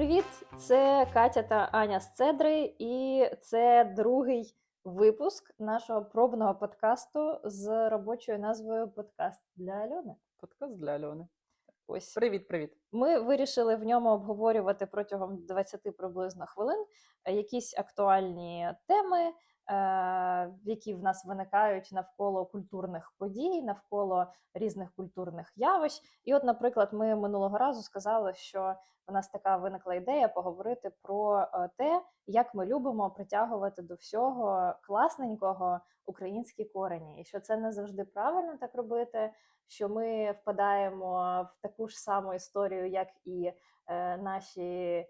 Привіт! Це Катя та Аня з Цедри, і це другий випуск нашого пробного подкасту з робочою назвою Подкаст для Альони. Подкаст для Альони. Ось Привіт, привіт. ми вирішили в ньому обговорювати протягом 20 приблизно хвилин е, якісь актуальні теми, які в нас виникають навколо культурних подій, навколо різних культурних явищ. І, от, наприклад, ми минулого разу сказали, що у нас така виникла ідея поговорити про е, те, як ми любимо притягувати до всього класненького українські корені, і що це не завжди правильно так робити. Що ми впадаємо в таку ж саму історію, як і е, наші е,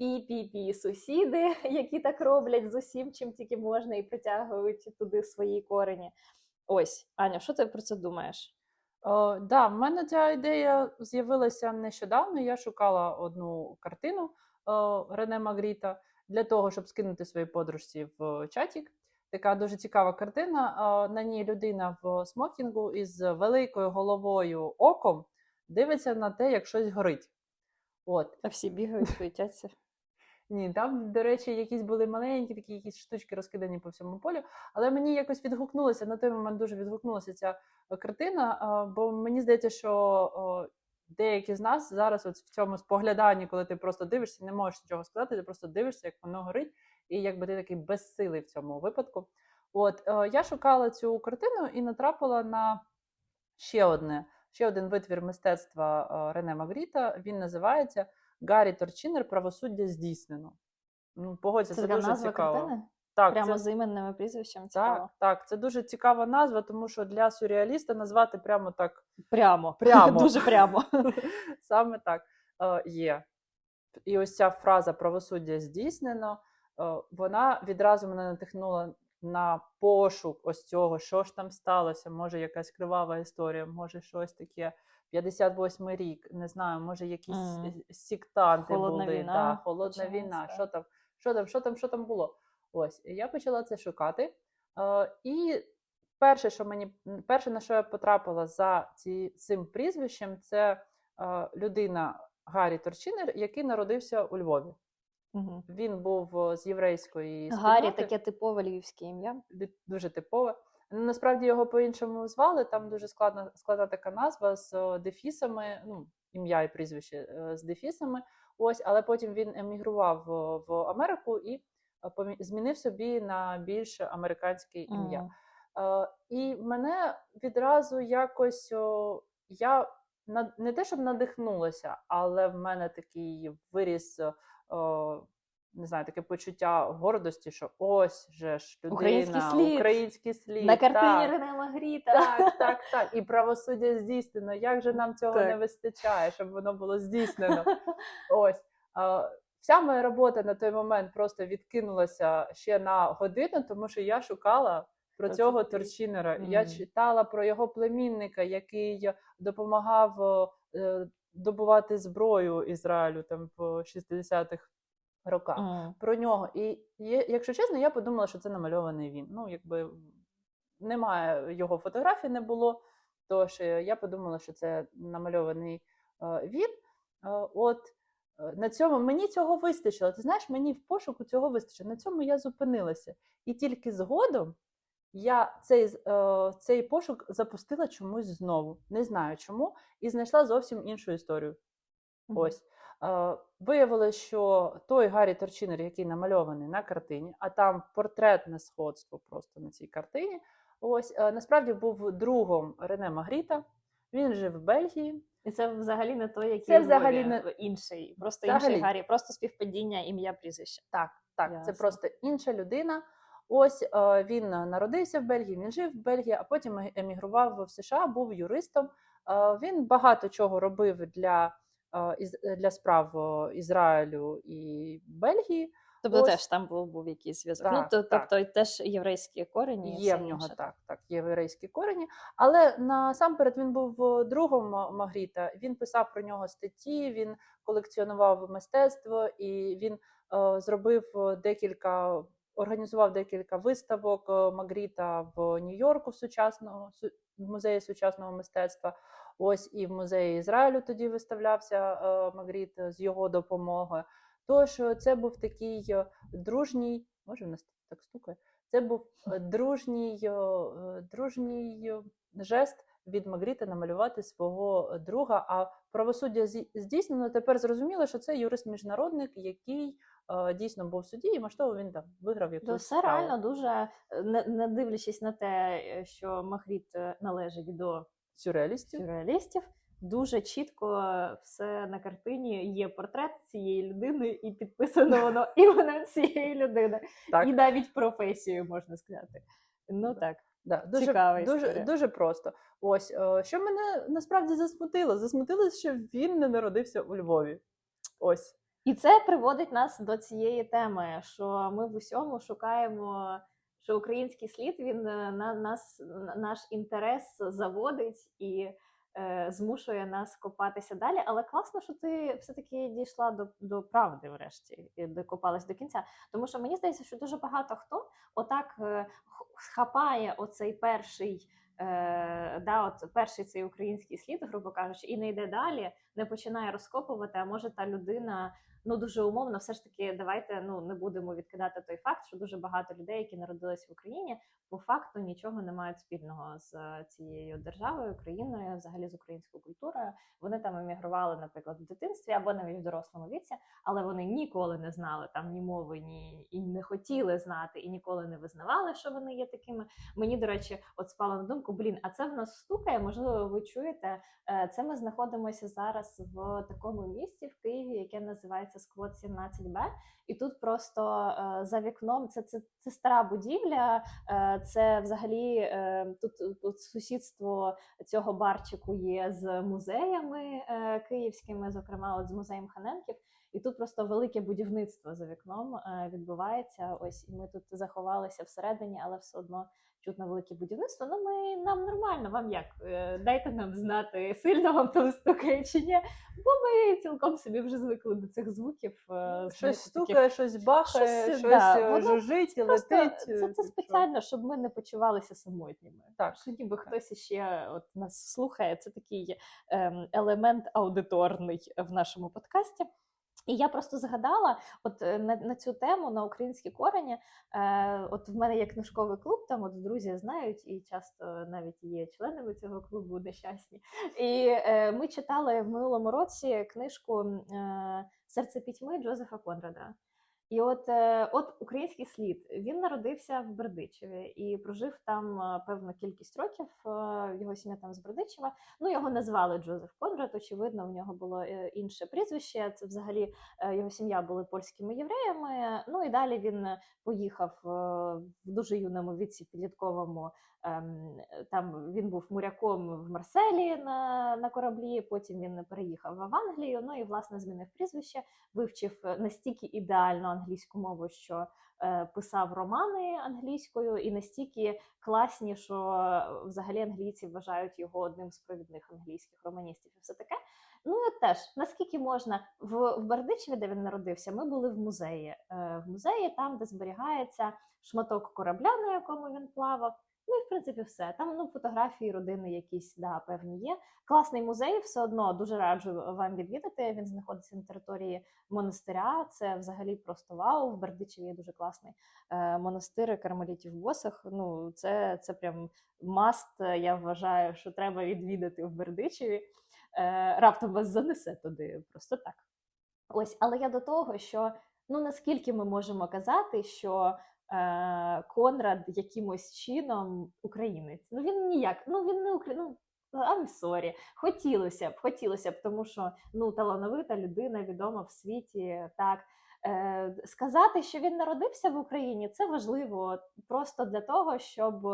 пі-пі-пі сусіди, які так роблять з усім, чим тільки можна, і притягують туди свої корені. Ось, Аня, що ти про це думаєш? О, да, в мене ця ідея з'явилася нещодавно. Я шукала одну картину о, Рене Магріта для того, щоб скинути своїй подружці в чатік. Така дуже цікава картина. О, на ній людина в смокінгу із великою головою оком дивиться на те, як щось горить. От. А всі бігають, суетяться. Ні, там, до речі, якісь були маленькі такі якісь штучки розкидані по всьому полю. Але мені якось відгукнулося на той момент дуже відгукнулася ця е, картина. Бо мені здається, що деякі з нас зараз, от в цьому спогляданні, коли ти просто дивишся, не можеш нічого сказати, ти просто дивишся, як воно горить, і якби ти такий безсилий в цьому випадку. От е, я шукала цю картину і натрапила на ще одне, ще один витвір мистецтва е, Рене Магріта. Він називається Гаррі Торчинер Правосуддя здійснено. Ну, погодься, Це це, дуже назва цікаво. картини? Так, Прямо це, з іменними прізвищем цікаво. так, так, це дуже цікава назва, тому що для сюрреаліста назвати прямо так Прямо. Прямо. Дуже прямо. саме так е, є. І ось ця фраза правосуддя здійснено, е, вона відразу мене натихнула на пошук ось цього, що ж там сталося. Може, якась кривава історія, може щось таке. 58 рік, не знаю, може якісь е, сектанти Холодна були, війна да, холодна війна, що там, що там, що там, що там було. Ось, я почала це шукати. Е, і перше, що мені перше, на що я потрапила за ці, цим прізвищем, це е, людина Гаррі Торчинер, який народився у Львові. Мгм. Він був з єврейської Гаррі спільноти, таке типове львівське ім'я. дуже типове. Ну, Насправді його по-іншому звали. Там дуже складна, складна така назва з дефісами, ну, ім'я і прізвище е, з дефісами. Ось, але потім він емігрував в, Америку і е, змінив собі на більш американське ім'я. Мгм. Е, і мене відразу якось о, я не те, щоб надихнулася, але в мене такий виріс. О, не знаю, таке почуття гордості, що ось же ж людина, Український слід. український слід. На картині так. Рене Магріта. Так, так, так. І правосуддя здійснено. Як же нам цього не вистачає, щоб воно було здійснено? Ось. Вся моя робота на той момент просто відкинулася ще на годину, тому що я шукала про цього Торчинера. Я читала про його племінника, який допомагав е, добувати зброю Ізраїлю там в 60-х роках Мгм. про нього. І якщо чесно, я подумала, що це намальований він. Ну, якби немає його фотографій, не було. Тож е, я подумала, що це намальований е, він. Е, От на цьому мені цього вистачило. Ти знаєш, мені в пошуку цього вистачило. На цьому я зупинилася. І тільки згодом я цей, е, цей пошук запустила чомусь знову. Не знаю чому, і знайшла зовсім іншу історію. Мгм. Ось. Е, Виявилося, що той Гаррі Торчинер, який намальований на картині, а там портретне сходство просто на цій картині. Ось е, насправді був другом Рене Магріта. Він жив в Бельгії. І це взагалі не той, який Це взагалі не- інший, просто Взагалі. інший Гаррі, просто співпадіння ім'я прізвище. Так, так, це просто інша людина. Ось е, він народився в Бельгії, він жив в Бельгії, а потім е- емігрував в США, був юристом. Е, Він багато чого робив для, для справ Ізраїлю і Бельгії. Тобто Ось. теж там був, був якийсь зв'язок. Так, ну, то, так. тобто теж єврейські корені. Є в нього інше. так, так, єврейські корені. Але насамперед він був другом Магріта. Він писав про нього статті, він колекціонував мистецтво і він е, зробив декілька організував декілька виставок е, Магріта в Нью-Йорку в сучасного в музеї сучасного мистецтва. Ось і в музеї Ізраїлю тоді виставлявся е, Магріт з його допомогою. Тож е, це був такий дружній, може в нас так стукає. Це був дружній, дружній жест від Магріта намалювати свого друга. А правосуддя здійснено. Тепер зрозуміло, що це юрист-міжнародник, який е, дійсно був в суді, і можливо він там виграв якусь То все справу. реально дуже е, не, дивлячись на те, е, що Махріт е, належить до сюрреалістів. сюрреалістів. Дуже чітко все на картині є портрет цієї людини, і підписано воно іменно цієї людини, Так, і навіть професію можна сказати. Ну так, да, дуже, цікава дуже, дуже просто. Ось е, що мене насправді засмутило. Засмутило, що він не народився у Львові. Ось. І це приводить нас до цієї теми, що ми в усьому шукаємо, що український слід він е, на нас наш інтерес заводить і е, змушує нас копатися далі. Але класно, що ти все-таки дійшла до, до правди, врешті, і докопалась до кінця. Тому що мені здається, що дуже багато хто отак е, х- схапає оцей перший. Е, да, от перший цей український слід, грубо кажучи, і не йде далі, не починає розкопувати. А може та людина ну дуже умовно, все ж таки, давайте ну не будемо відкидати той факт, що дуже багато людей, які народились в Україні, по факту нічого не мають спільного з е, цією державою, країною, взагалі з українською культурою. Вони там емігрували, наприклад, в дитинстві або навіть в дорослому віці, але вони ніколи не знали там ні мови, ні і не хотіли знати, і ніколи не визнавали, що вони є такими. Мені, до речі, от спало на думку: блін, а це в нас стукає. Можливо, ви чуєте. Е, Це ми знаходимося зараз в такому місті в Києві, яке називається Сквот 17Б. І тут просто е, за вікном це, це, це стара будівля. е, Це взагалі е, тут, тут сусідство цього барчику є з музеями київськими, зокрема, от з музеєм Ханенків. І тут просто велике будівництво за вікном відбувається. Ось і ми тут заховалися всередині, але все одно чутно велике будівництво. Ну ми нам нормально. Вам як? Е, Дайте нам знати, сильно вам там стукає чи ні. Бо ми цілком собі вже звикли до цих звуків. е, Щось таких стукає, щось бахає, Щось, щось, да, е, жужить, Просто летить. це, це спеціально, щоб ми не почувалися самотніми. Так. Що ніби хтось іще от нас слухає. Це такий ем, елемент аудиторний в нашому подкасті. І я просто згадала, от е, на, на цю тему на українські корені. Е, от в мене є книжковий клуб, там от друзі знають і часто навіть є членами цього клубу нещасні. І е, ми читали в минулому році книжку е, Серце пітьми Джозефа Конрада. І от, е, от український слід він народився в Бердичеві і прожив там е, певну кількість років. е, Його сім'я там з Бердичева. Ну його назвали Джозеф Конрад. Очевидно, в нього було інше прізвище. Це взагалі його сім'я були польськими євреями. Ну і далі він поїхав в дуже юному віці підлітковому. Ем, Там він був моряком в Марселі на, на кораблі. Потім він переїхав в Англію. Ну і власне змінив прізвище, вивчив е, настільки ідеально англійську мову, що е, писав романи англійською, і настільки класні, що е, взагалі англійці вважають його одним з провідних англійських романістів і все таке. Ну і теж наскільки можна в, в Бердичеві, де він народився, ми були в музеї. Е, в музеї, там, де зберігається шматок корабля, на якому він плавав. Ну і в принципі все. Там ну фотографії родини якісь да, певні є. Класний музей, все одно дуже раджу вам відвідати. Він знаходиться на території монастиря. Це взагалі просто вау. В Бердичеві є дуже класний е, монастир кармелітів босах. Ну це, це прям маст. Я вважаю, що треба відвідати в Бердичеві. Е, раптом вас занесе туди просто так. Ось, але я до того, що ну наскільки ми можемо казати, що е, Конрад якимось чином українець. Ну він ніяк, ну він не українець. Ну, I'm sorry. Хотілося б, хотілося б, тому що ну талановита людина, відома в світі. Так е, сказати, що він народився в Україні, це важливо просто для того, щоб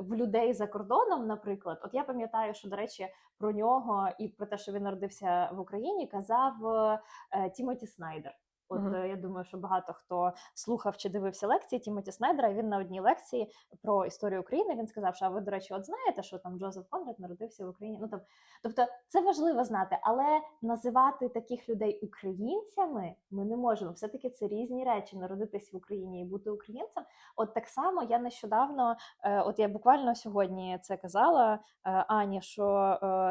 в людей за кордоном, наприклад, от я пам'ятаю, що до речі, про нього і про те, що він народився в Україні, казав е, Тімоті Снайдер. От Мгм. е, я думаю, що багато хто слухав чи дивився лекції Тімоті Снайдера. Він на одній лекції про історію України він сказав, що а ви, до речі, от знаєте, що там Джозеф Конрад народився в Україні. Ну там, тобто, це важливо знати, але називати таких людей українцями ми не можемо. Все таки це різні речі. Народитись в Україні і бути українцем. От так само я нещодавно, е, от я буквально сьогодні це казала е, Ані, що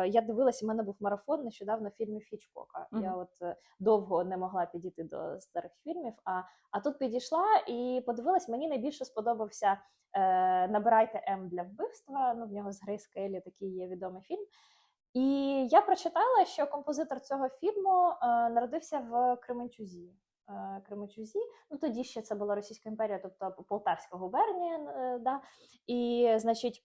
я дивилася, у мене був марафон нещодавно фільмів Хічкока. Я от довго не могла підійти до старих фільмів. А, а тут підійшла і подивилась, мені найбільше сподобався е, Набирайте М для вбивства. Ну, в нього з Грейс Келлі такий є відомий фільм. І я прочитала, що композитор цього фільму е, народився в Кременчузі. Е, Кременчузі, ну тоді ще це була Російська імперія, тобто Полтавська губернія. е, Да? І, значить,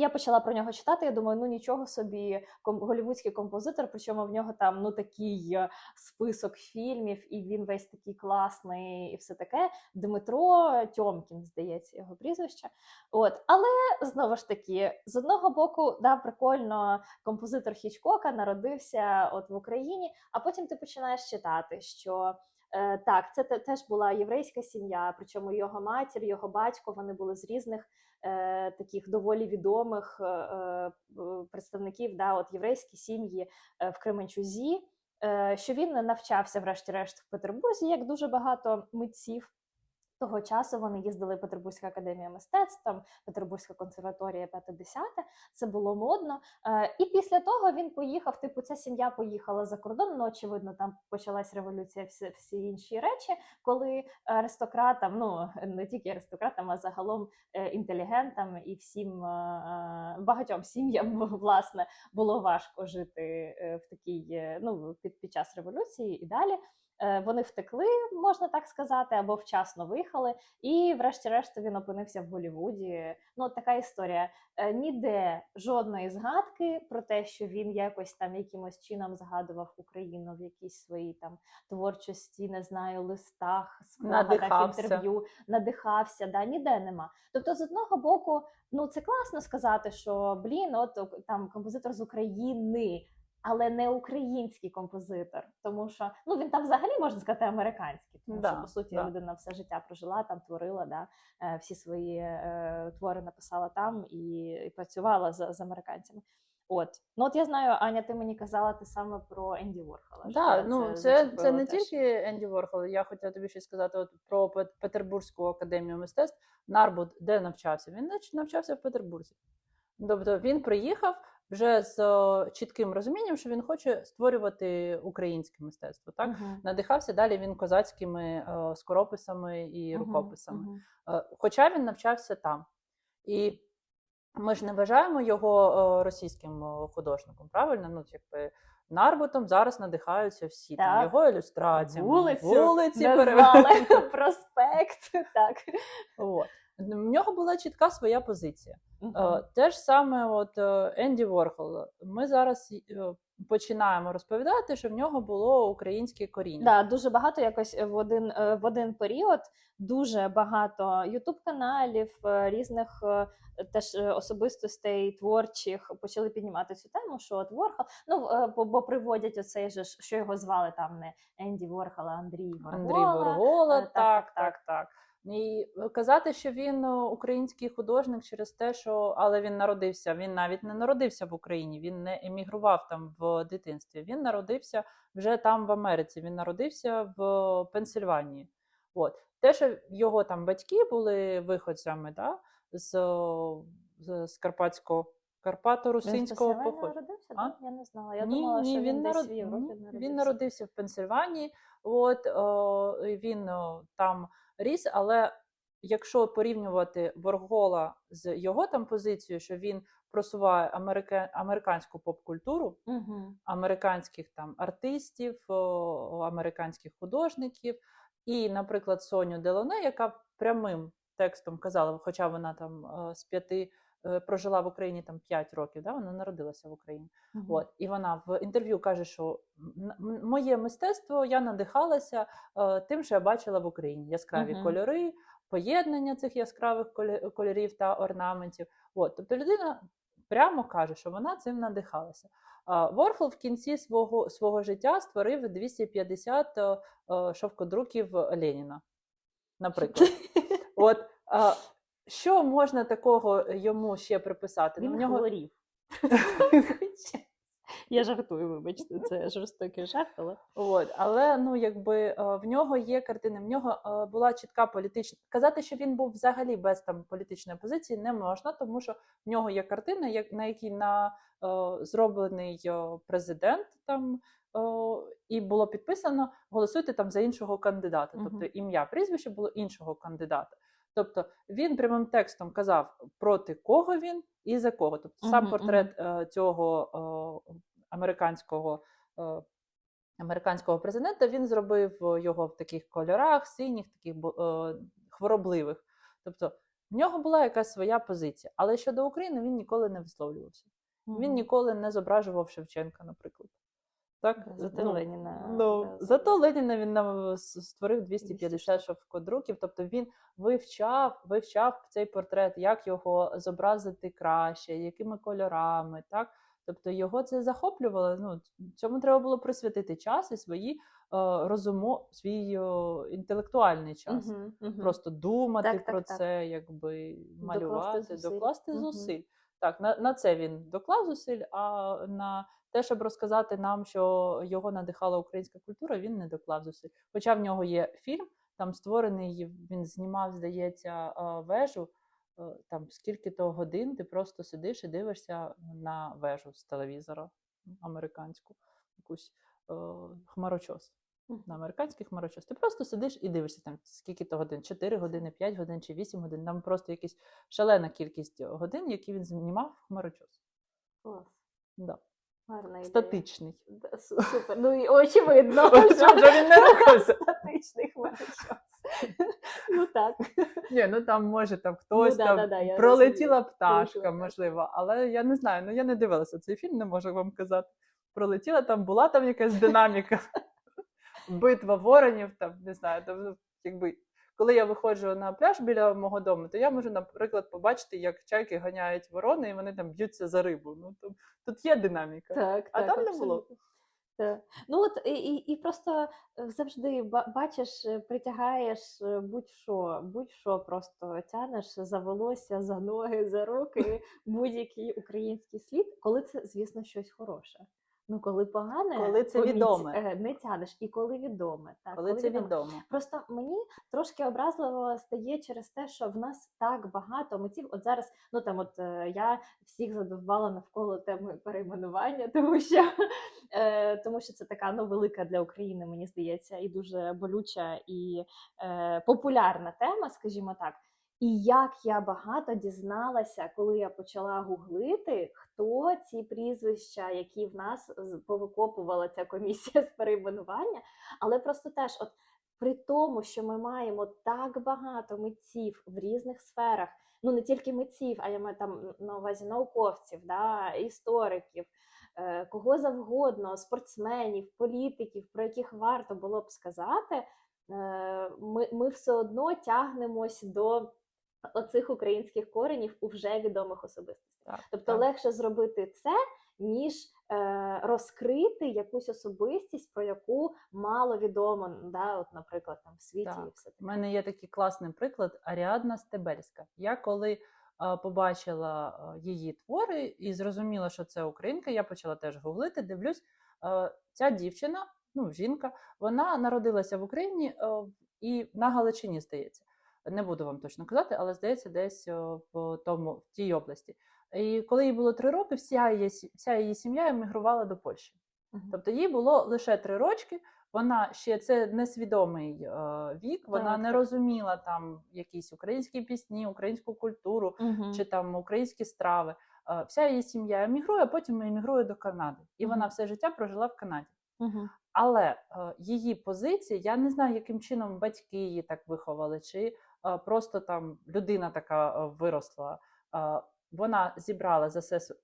я почала про нього читати. Я думаю, ну нічого собі, голівудський композитор, причому в нього там ну такий е, список фільмів, і він весь такий класний, і все таке. Дмитро Тьомкін, здається, його прізвище. От, але знову ж таки, з одного боку, да, прикольно, композитор Хічкока народився от в Україні, а потім ти починаєш читати, що. Е, так, це теж була єврейська сім'я, причому його матір, його батько вони були з різних е, таких доволі відомих е, е, представників да, от єврейські сім'ї в Кременчузі, що він навчався, врешті-решт, в Петербурзі, як дуже багато митців. Того часу вони їздили в Петербурзька академія мистецтв, там Петербурзька консерваторія 5-10, це було модно. Е, і після того він поїхав. Типу, ця сім'я поїхала за кордон. Ну, очевидно, там почалась революція, всі, всі інші речі, коли аристократам, ну не тільки аристократам, а загалом е, інтелігентам і всім е, е, багатьом сім'ям власне було важко жити в такій, ну під, під час революції і далі. Вони втекли, можна так сказати, або вчасно виїхали, і, врешті-решт, він опинився в Голлівуді. Ну, от така історія. Е, Ніде жодної згадки про те, що він якось там якимось чином згадував Україну в якійсь своїй там творчості, не знаю, листах, спогадах, інтерв'ю, надихався. Да, ніде нема. Тобто, з одного боку, ну це класно сказати, що блін, от там композитор з України. Але не український композитор, тому що ну він там взагалі можна сказати американський, тому Да, що по суті да. людина все життя прожила там, творила, да, е, всі свої е, твори написала там і, і працювала з, з американцями. От ну от я знаю, Аня, ти мені казала ти саме про Енді Ворхола. Так, ну це, зачепило це не теж. тільки Енді Ворхол. Я хотіла тобі ще сказати от, про Петербурзьку академію мистецтв. Нарбут де навчався? Він навчався в Петербурзі. Тобто він приїхав вже з чітким розумінням, що він хоче створювати українське мистецтво. Так Мгм. надихався далі він козацькими скорописами і рукописами. Е, Хоча він навчався там. І ми ж не вважаємо його російським художником, правильно? Ну, якби Нарбутом зараз надихаються всі там, його ілюстраціями, вулиці назвали перевели. проспект. Так. От. В нього була чітка своя позиція. Мгм. Е, Те ж саме, от е, Енді Ворхол. Ми зараз е, починаємо розповідати, що в нього було українське коріння. Да, дуже багато якось в один в один період. Дуже багато ютуб каналів різних теж особистостей творчих почали піднімати цю тему. Що от Ворхол, ну бо, бо приводять оцей же що його звали там не Енді Ворхол, а Андрій Воргола. Андрій Воргола, так, так, так, так, так. І казати, що він е, український художник через те, що але він народився. Він навіть не народився в Україні, він не емігрував там в дитинстві. Він народився вже там в Америці. Він народився в Пенсильванії. От те, що його там батьки були виходцями, да, з, з, Карпатського Він Карпато-Русинського походу. народився? А? Я не знала. Я ні, думала, ні, що він, він, десь народ... в Європі народився. він народився в Пенсильванії. От о, він о, там ріс, але якщо порівнювати Боргола з його там позицією, що він просуває америка... американську поп-культуру, Угу. американських там артистів, американських художників, і, наприклад, Соню Делоне, яка прямим текстом казала, хоча вона там е, з п'яти прожила в Україні там 5 років, да, вона народилася в Україні. От і вона в інтерв'ю каже, що «М- м- моє мистецтво я надихалася е, тим, що я бачила в Україні: яскраві Мгм. кольори, поєднання цих яскравих кольорів та орнаментів. От, тобто людина прямо каже, що вона цим надихалася. Ворхол в кінці свого, свого життя створив 250 е, е, шовкодруків Леніна, наприклад. От що можна такого йому ще приписати? Ну, Він в нього хворів. Я жартую, вибачте, це жорстокий жарт, але От, але ну якби е, в нього є картини, в нього е, була чітка політична. Казати, що він був взагалі без там політичної позиції, не можна, тому що в нього є картина, як на якій на е, зроблений е, президент там. е, І було підписано голосуйте там за іншого кандидата, тобто ім'я, прізвище було іншого кандидата. Тобто він прямим текстом казав проти кого він і за кого. Тобто сам Мгм, портрет е, цього е, американського е, американського президента він зробив е, його в таких кольорах, синіх, таких хворобливих. Тобто в нього була якась своя позиція. Але щодо України він ніколи не висловлювався. Він ніколи не зображував Шевченка, наприклад. Так, Зате ну, Леніна, Ну, да, зато Леніна він нам створив 250 250 шовкодруків. Тобто він вивчав, вивчав цей портрет, як його зобразити краще, якими кольорами. Так? Тобто його це захоплювало. Ну, цьому треба було присвятити час і свої е, розуму, свій е, інтелектуальний час. Мгм, мгм. Просто думати Так, так, про так. це, якби малювати, зусиль. докласти зусиль. Так, на, на це він доклав зусиль, а на те, щоб розказати нам, що його надихала українська культура, він не доклав зусиль. Хоча в нього є фільм, там створений, він знімав, здається, е, вежу. е, Там скільки то годин ти просто сидиш і дивишся на вежу з телевізора американську, якусь е, хмарочос на американський хмарочос. Ти просто сидиш і дивишся там скільки то годин, 4 години, 5 годин чи 8 годин. Там просто якась шалена кількість годин, які він знімав хмарочос. Клас. Да. Гарна. Статичний. Супер. Ну і очевидно, що він не рухався. статичний хмарочос. Ну так. Ні, ну там може там хтось да, там да, да, пролетіла розумію. пташка, можливо, але я не знаю. Ну я не дивилася цей фільм, не можу вам казати. Пролетіла там, була там якась динаміка. Битва воронів, там не знаю, там ну, якби. Коли я виходжу на пляж біля мого дому, то я можу, наприклад, побачити, як чайки ганяють ворони, і вони там б'ються за рибу. Ну тут, тут є динаміка. Так, А так, там не було. Так. Ну от і, і, і просто е, завжди ба- бачиш, е, притягаєш е, будь-що, будь-що просто тянеш за волосся, за ноги, за руки, будь-який український слід, коли це, звісно, щось хороше. Ну, коли погане, Коли це поміть, відоме. е, не тянеш, і коли відоме. Так, Коли це відоме. відомо. Просто мені трошки образливо стає через те, що в нас так багато митців. От зараз, ну там, от е, я всіх задовбала навколо теми перейменування, тому що, е, тому що це така ну велика для України, мені здається, і дуже болюча і е, популярна тема, скажімо так. І як я багато дізналася, коли я почала гуглити, хто ці прізвища, які в нас повикопувала ця комісія з перейменування, але просто теж, от при тому, що ми маємо так багато митців в різних сферах, ну не тільки митців, а я маю там на увазі науковців, да, істориків, е, кого завгодно, спортсменів, політиків, про яких варто було б сказати, е, ми, ми все одно тягнемось до оцих українських коренів у вже відомих особистостей. Так, Тобто так. легше зробити це, ніж е, розкрити якусь особистість, про яку мало відомо, да, от, наприклад, там в світі Так. і все У мене є такий класний приклад Аріадна Стебельська. Я коли а, побачила а, її твори і зрозуміла, що це українка, я почала теж гуглити, дивлюсь. а, Ця дівчина, ну жінка, вона народилася в Україні і на Галичині, здається. Не буду вам точно казати, але здається, десь в тому в тій області. І коли їй було три роки, вся її, вся її сім'я емігрувала до Польщі. Мгм. Тобто їй було лише три рочки. Вона ще це несвідомий е, вік. Вона Так, не так. розуміла там якісь українські пісні, українську культуру Мгм. чи там українські страви. Е, вся її сім'я емігрує, а потім емігрує до Канади. І вона все життя прожила в Канаді. Мгм. Але е, її позиція, я не знаю, яким чином батьки її так виховали, чи е, просто там людина така виросла. Вона зібрала за все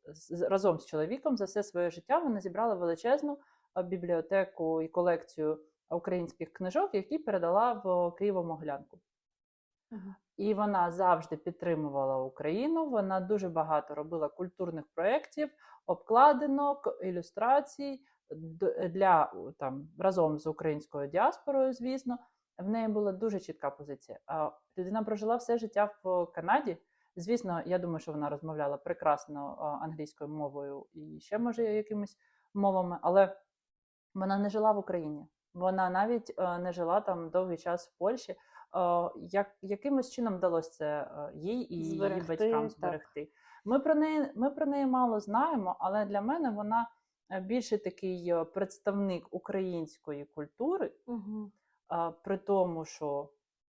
разом з чоловіком за все своє життя. Вона зібрала величезну бібліотеку і колекцію українських книжок, які передала в Києво-Моглянку. І вона завжди підтримувала Україну. Вона дуже багато робила культурних проєктів, обкладинок, ілюстрацій для там разом з українською діаспорою, звісно. В неї була дуже чітка позиція. А людина прожила все життя в Канаді. Звісно, я думаю, що вона розмовляла прекрасно англійською мовою і ще може якимись мовами, але вона не жила в Україні. Вона навіть е, не жила там довгий час в Польщі. Е, Як, якимось чином вдалося це е, їй і її Зберегти, батькам так. зберегти. Ми про неї ми про неї мало знаємо, але для мене вона е, більше такий е, представник української культури, Угу. При тому, що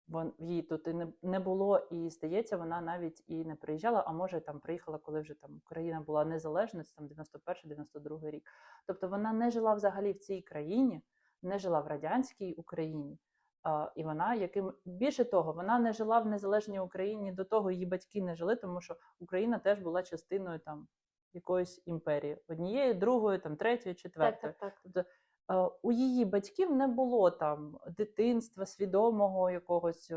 вон, їй тут і не, не було, і здається, вона навіть і не приїжджала, а може там приїхала, коли вже там Україна була незалежною, це там 91-92 рік. Тобто вона не жила взагалі в цій країні, не жила в радянській Україні. А, і вона яким більше того, вона не жила в незалежній Україні до того, її батьки не жили, тому що Україна теж була частиною там якоїсь імперії, однієї, другої, там третьої, четвертої. так, так. Тобто е, у її батьків не було там дитинства, свідомого якогось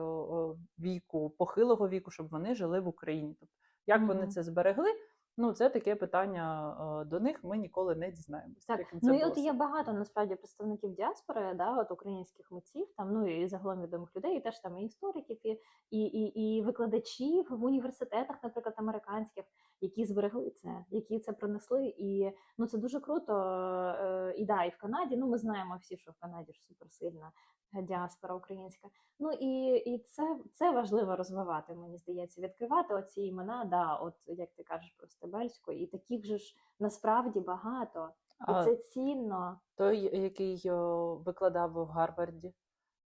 віку, похилого віку, щоб вони жили в Україні. Тобто, як вони це зберегли? Ну, це таке питання е, до них. Ми ніколи не дізнаємося. Так, як їм це ну і от є багато насправді представників діаспори, да, от українських митців, там ну і загалом відомих людей, і теж там і істориків, і, і, і, і викладачів в університетах, наприклад, американських, які зберегли це, які це принесли. І ну це дуже круто. Е, і да, і в Канаді. Ну ми знаємо всі, що в Канаді ж суперсильна діаспора українська. Ну і, і це, це важливо розвивати, мені здається, відкривати оці імена. Да, от як ти кажеш про Стебельську, і таких же ж насправді багато. І А це цінно. той, який викладав в Гарварді,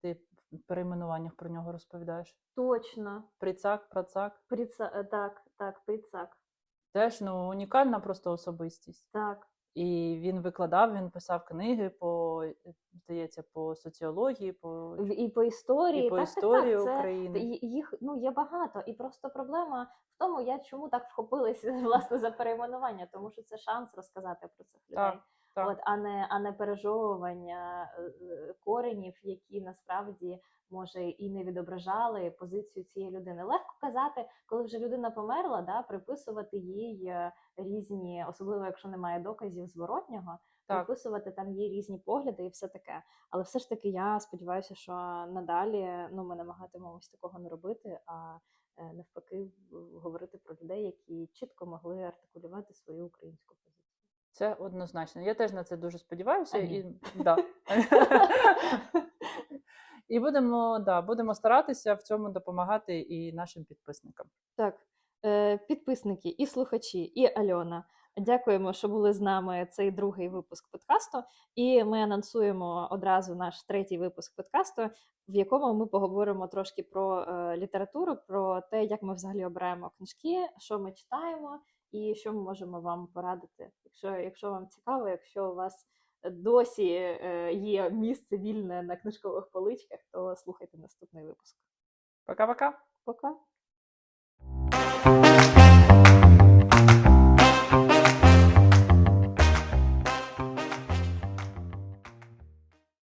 ти в перейменуваннях про нього розповідаєш. Точно. Прицак, працак. Прица... е, Так, так, прицак. Теж ну, унікальна просто особистість. Так. І він викладав, він писав книги по, е, здається, по соціології, по, І по історії, і по так, історії так, так. Це, України. їх ну, є багато. І просто проблема в тому, я чому так вхопилася власне за перейменування, тому що це шанс розказати про цих людей. Так, так. От, а не а не пережовування е, е, коренів, які насправді може і не відображали позицію цієї людини. Легко казати, коли вже людина померла, да, приписувати їй е, різні, особливо якщо немає доказів зворотнього, Так. приписувати там їй різні погляди і все таке. Але все ж таки я сподіваюся, що надалі ну ми намагатимемось такого не робити, а навпаки говорити про людей, які чітко могли артикулювати свою українську позицію. Це однозначно. Я теж на це дуже сподіваюся. І, да. і будемо, да, будемо старатися в цьому допомагати і нашим підписникам. Так, е, підписники і слухачі, і Альона. Дякуємо, що були з нами цей другий випуск подкасту. І ми анонсуємо одразу наш третій випуск подкасту, в якому ми поговоримо трошки про е, літературу, про те, як ми взагалі обираємо книжки, що ми читаємо, і що ми можемо вам порадити. Якщо, якщо вам цікаво, якщо у вас досі е, є місце вільне на книжкових поличках, то слухайте наступний випуск. Пока-пока! Пока!